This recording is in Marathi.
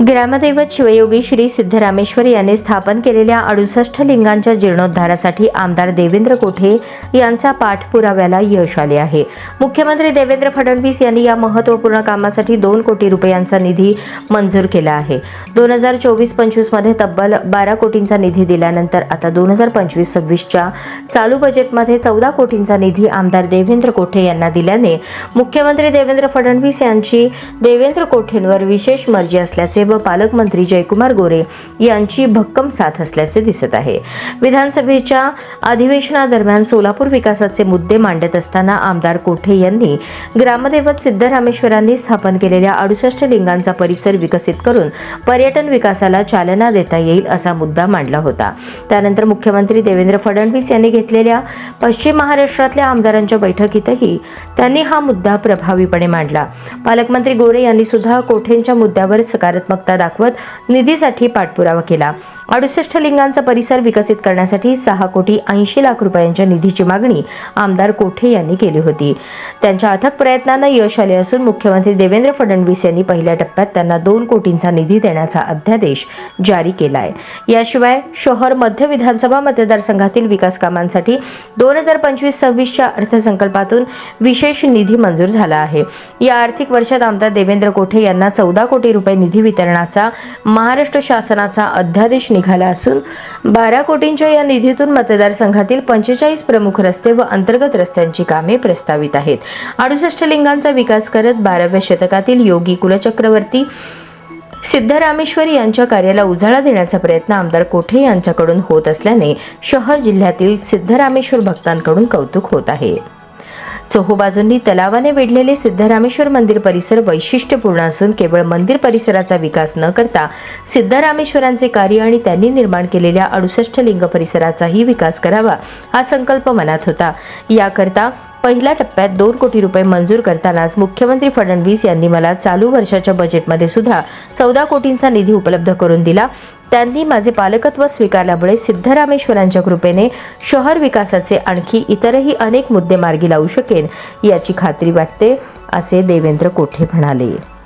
ग्रामदैवत शिवयोगी श्री सिद्धरामेश्वर यांनी स्थापन केलेल्या अडुसष्ट लिंगांच्या जीर्णोद्धारासाठी आमदार देवेंद्र कोठे यांचा पाठपुराव्याला यश आले आहे. मुख्यमंत्री देवेंद्र फडणवीस यांनी या महत्त्वपूर्ण कामासाठी दोन कोटी रुपयांचा निधी मंजूर केला आहे. दोन हजार चोवीस पंचवीसमध्ये तब्बल बारा कोटींचा निधी दिल्यानंतर आता दोन हजार पंचवीस सव्वीसच्या चालू बजेटमध्ये चौदा कोटींचा निधी आमदार देवेंद्र कोठे यांना दिल्याने मुख्यमंत्री देवेंद्र फडणवीस यांची देवेंद्र कोठेंवर विशेष मर्जी असल्याचे व पालकमंत्री जयकुमार गोरे यांची भक्कम साथ असल्याचे दिसत आहे. विधानसभेच्या अधिवेशनादरम्यान सोलापूर विकासाचे मुद्दे मांडत असताना आमदार कोठे यांनी ग्रामदैवत सिद्धरामेश्वरांनी स्थापन केलेल्या अडुसष्ट लिंगांचा परिसर विकसित करून पर्यटन विकासाला चालना देता येईल असा मुद्दा मांडला होता. त्यानंतर मुख्यमंत्री देवेंद्र फडणवीस यांनी घेतलेल्या पश्चिम महाराष्ट्रातल्या आमदारांच्या बैठकीतही त्यांनी हा मुद्दा प्रभावीपणे मांडला. पालकमंत्री गोरे यांनी सुद्धा कोठेंच्या मुद्द्यावर सकारात्मक हप्ता दाखवत निधीसाठी पाठपुरावा केला. अडुसष्ट लिंगांचा परिसर विकसित करण्यासाठी सहा कोटी ऐंशी लाख रुपयांच्या निधीची मागणी आमदार कोठे यांनी केली होती. त्यांच्या अथक प्रयत्नांना यश आले असून मुख्यमंत्री देवेंद्र फडणवीस यांनी पहिल्या टप्प्यात त्यांना दोन कोटींचा निधी देण्याचा अध्यादेश जारी केला आहे याशिवाय शहर मध्य विधानसभा मतदारसंघातील विकास कामांसाठी दोन हजार पंचवीस सव्वीसच्या अर्थसंकल्पातून विशेष निधी मंजूर झाला आहे. या आर्थिक वर्षात आमदार देवेंद्र कोठे यांना चौदा कोटी रुपये निधी वितरणाचा महाराष्ट्र शासनाचा अध्यादेश निघाला असून बारा कोटींच्या या निधीतून मतदारसंघातील पंचेचाळीस प्रमुख रस्ते व अंतर्गत रस्त्यांची कामे प्रस्तावित आहेत. अडुसष्ट लिंगांचा विकास करत बाराव्या शतकातील योगी कुलचक्रवर्ती सिद्धरामेश्वरी यांच्या कार्याला उजाळा देण्याचा प्रयत्न आमदार कोठे यांच्याकडून होत असल्याने शहर जिल्ह्यातील सिद्धरामेश्वर भक्तांकडून कौतुक होत आहे. चोहोबाजूंनी तलावाने वेढलेले सिद्धरामेश्वर मंदिर परिसर वैशिष्ट्यपूर्ण असून केवळ मंदिर परिसराचा विकास न करता सिद्धरामेश्वरांचे कार्य आणि त्यांनी निर्माण केलेल्या अडुसष्ट लिंग परिसराचाही विकास करावा हा संकल्प मनात होता. याकरता पहिल्या टप्प्यात दोन कोटी रुपये मंजूर करतानाच मुख्यमंत्री फडणवीस यांनी मला चालू वर्षाच्या बजेटमध्ये सुद्धा चौदा कोटींचा निधी उपलब्ध करून दिला. त्यांनी माझे पालकत्व स्वीकारल्यामुळे सिद्धरामेश्वरांच्या कृपेने शहर विकासाचे आणखी इतरही अनेक मुद्दे मार्गी लावू शकेन याची खात्री वाटते असे देवेंद्र कोठे म्हणाले.